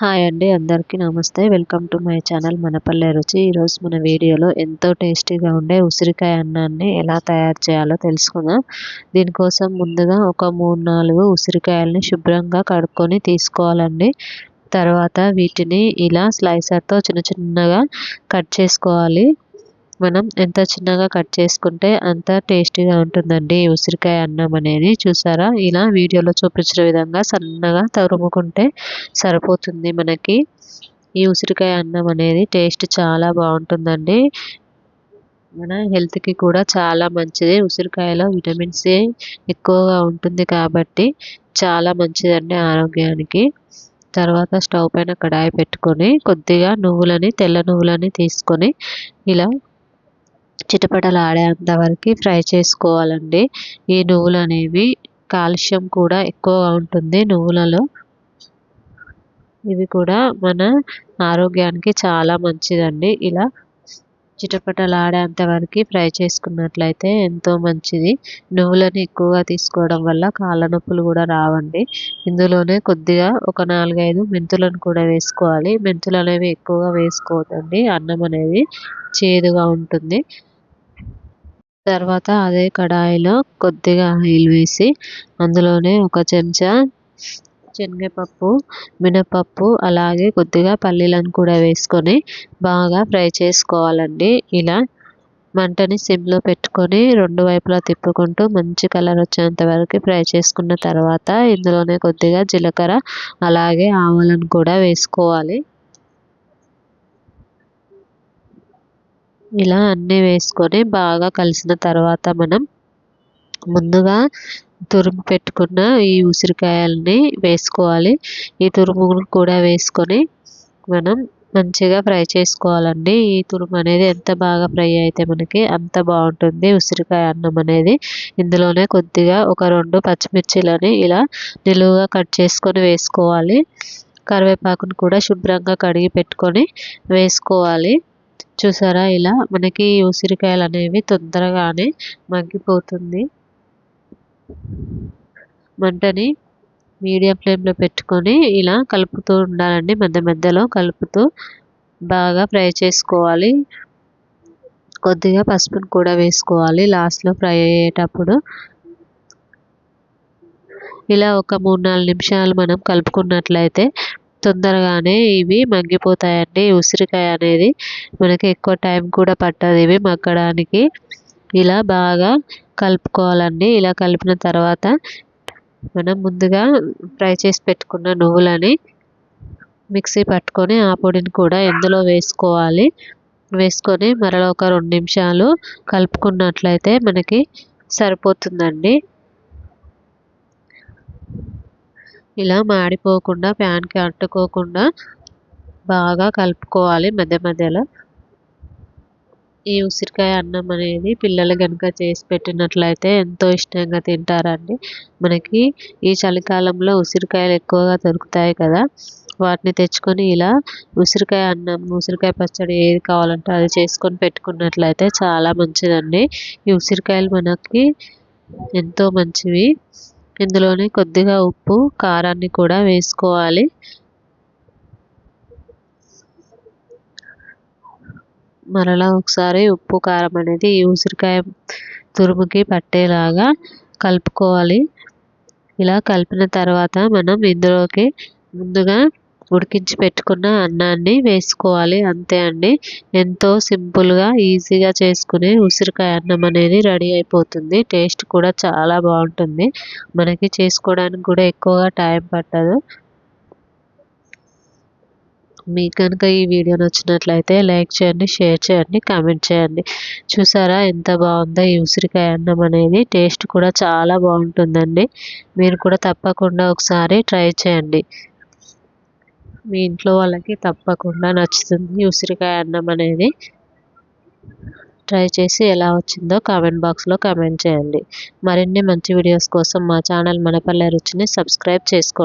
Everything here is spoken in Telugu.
హాయ్ అండి అందరికీ నమస్తే. Welcome to my channel Manapalle Ruchi. ఈరోజు మన వీడియోలో ఎంతో టేస్టీగా ఉండే ఉసిరికాయ అన్నాన్ని ఎలా తయారు చేయాలో తెలుసుకుందాం. దీనికోసం ముందుగా ఒక మూడు నాలుగు ఉసిరికాయలని శుభ్రంగా కడుక్కొని తీసుకోవాలండి. తర్వాత వీటిని ఇలా స్లైసర్తో చిన్న చిన్నగా కట్ చేసుకోవాలి. మనం ఎంత చిన్నగా కట్ చేసుకుంటే అంత టేస్టీగా ఉంటుందండి ఈ ఉసిరికాయ అన్నం అనేది. చూసారా? ఇలా వీడియోలో చూపించిన విధంగా సన్నగా తరుముకుంటే సరిపోతుంది మనకి. ఈ ఉసిరికాయ అన్నం అనేది టేస్ట్ చాలా బాగుంటుందండి. మన హెల్త్కి కూడా చాలా మంచిది. ఉసిరికాయలో విటమిన్ సి ఎక్కువగా ఉంటుంది కాబట్టి చాలా మంచిదండి ఆరోగ్యానికి. తర్వాత స్టవ్ పైన కడాయి పెట్టుకొని కొద్దిగా నువ్వులని తెల్ల నువ్వులని తీసుకొని ఇలా చిటపటలు ఆడేంత వరకు ఫ్రై చేసుకోవాలండి. ఈ నువ్వులు అనేవి కాల్షియం కూడా ఎక్కువగా ఉంటుంది నువ్వులలో. ఇవి కూడా మన ఆరోగ్యానికి చాలా మంచిదండి. ఇలా చిటపటలాడేంత వరకు ఫ్రై చేసుకున్నట్లయితే ఎంతో మంచిది. నువ్వులను ఎక్కువగా తీసుకోవడం వల్ల కాళ్ళ నొప్పులు కూడా రావండి. ఇందులోనే కొద్దిగా ఒక నాలుగైదు మెంతులను కూడా వేసుకోవాలి. మెంతులు అనేవి ఎక్కువగా వేసుకోవద్దండి. అన్నం అనేది చేదుగా ఉంటుంది. తర్వాత అదే కడాయిలో కొద్దిగా ఆయిల్ వేసి అందులోనే ఒక చెంచా శనగపప్పు మినపప్పు అలాగే కొద్దిగా పల్లీలను కూడా వేసుకొని బాగా ఫ్రై చేసుకోవాలండి. ఇలా మంటని సిమ్లో పెట్టుకొని రెండు వైపులా తిప్పుకుంటూ మంచి కలర్ వచ్చేంత వరకు ఫ్రై చేసుకున్న తర్వాత ఇందులోనే కొద్దిగా జీలకర్ర అలాగే ఆవాలను కూడా వేసుకోవాలి. ఇలా అన్నీ వేసుకొని బాగా కలిసిన తర్వాత మనం ముందుగా తురుము పెట్టుకున్న ఈ ఉసిరికాయలని వేసుకోవాలి. ఈ తురుమును కూడా వేసుకొని మనం మంచిగా ఫ్రై చేసుకోవాలండి. ఈ తురుము అనేది ఎంత బాగా ఫ్రై అయితే మనకి అంత బాగుంటుంది ఉసిరికాయ అన్నం అనేది. ఇందులోనే కొద్దిగా ఒక రెండు పచ్చిమిర్చిలని ఇలా నిలువుగా కట్ చేసుకొని వేసుకోవాలి. కరివేపాకును కూడా శుభ్రంగా కడిగి పెట్టుకొని వేసుకోవాలి. చూసారా ఇలా? మనకి ఉసిరికాయలు అనేవి తొందరగానే మగ్గిపోతుంది. మంటని మీడియం ఫ్లేమ్లో పెట్టుకొని ఇలా కలుపుతూ ఉండాలండి. మధ్య మధ్యలో కలుపుతూ బాగా ఫ్రై చేసుకోవాలి. కొద్దిగా పసుపును కూడా వేసుకోవాలి లాస్ట్లో ఫ్రై అయ్యేటప్పుడు. ఇలా ఒక మూడు నాలుగు నిమిషాలు మనం కలుపుకున్నట్లయితే తొందరగానే ఇవి మగ్గిపోతాయండి ఉసిరికాయ అనేది మనకి ఎక్కువ టైం కూడా పట్టదు ఇవి మగ్గడానికి. ఇలా బాగా కలుపుకోవాలండి. ఇలా కలిపిన తర్వాత మనం ముందుగా ఫ్రై చేసి పెట్టుకున్న నువ్వులని మిక్సీ పట్టుకొని ఆ పొడిని కూడా ఇందులో వేసుకోవాలి? వేసుకొని మరలా ఒక రెండు నిమిషాలు కలుపుకున్నట్లయితే మనకి సరిపోతుందండి. ఇలా మాడిపోకుండా ప్యాన్కి అంటుకోకుండా బాగా కలుపుకోవాలి మధ్య మధ్యలో. ఈ ఉసిరికాయ అన్నం అనేది పిల్లలు కనుక చేసి పెట్టినట్లయితే ఎంతో ఇష్టంగా తింటారండి. మనకి ఈ చలికాలంలో ఉసిరికాయలు ఎక్కువగా దొరుకుతాయి కదా. వాటిని తెచ్చుకొని ఇలా ఉసిరికాయ అన్నం ఉసిరికాయ పచ్చడి ఏది కావాలంటే అది చేసుకొని పెట్టుకున్నట్లయితే చాలా మంచిదండి. ఈ ఉసిరికాయలు మనకి ఎంతో మంచివి. ఇందులోనే కొద్దిగా ఉప్పు కారాన్ని కూడా వేసుకోవాలి. మరలా ఒకసారి ఉప్పు కారం అనేది ఈ ఉసిరికాయ తురుముకి పట్టేలాగా కలుపుకోవాలి. ఇలా కలిపిన తర్వాత మనం ఇందులోకి ముందుగా ఉడికించి పెట్టుకున్న అన్నాన్ని వేసుకోవాలి. అంతే అండి. ఎంతో సింపుల్గా ఈజీగా చేసుకునే ఉసిరికాయ అన్నం అనేది రెడీ అయిపోతుంది. టేస్ట్ కూడా చాలా బాగుంటుంది. మనకి చేసుకోవడానికి కూడా ఎక్కువగా టైం పట్టదు. మీకు కనుక ఈ వీడియో నచ్చినట్లయితే లైక్ చేయండి షేర్ చేయండి కామెంట్ చేయండి. చూసారా ఎంత బాగుందో ఈ ఉసిరికాయ అన్నం అనేది. టేస్ట్ కూడా చాలా బాగుంటుందండి. మీరు కూడా తప్పకుండా ఒకసారి ట్రై చేయండి. మీ ఇంట్లో వాళ్ళకి తప్పకుండా నచ్చుతుంది ఉసిరికాయ అన్నం అనేది. ట్రై చేసి ఎలా వచ్చిందో కామెంట్ బాక్స్లో కామెంట్ చేయండి. మరిన్ని మంచి వీడియోస్ కోసం మా ఛానల్ మనపల్లె రుచిని సబ్స్క్రైబ్ చేసుకోండి.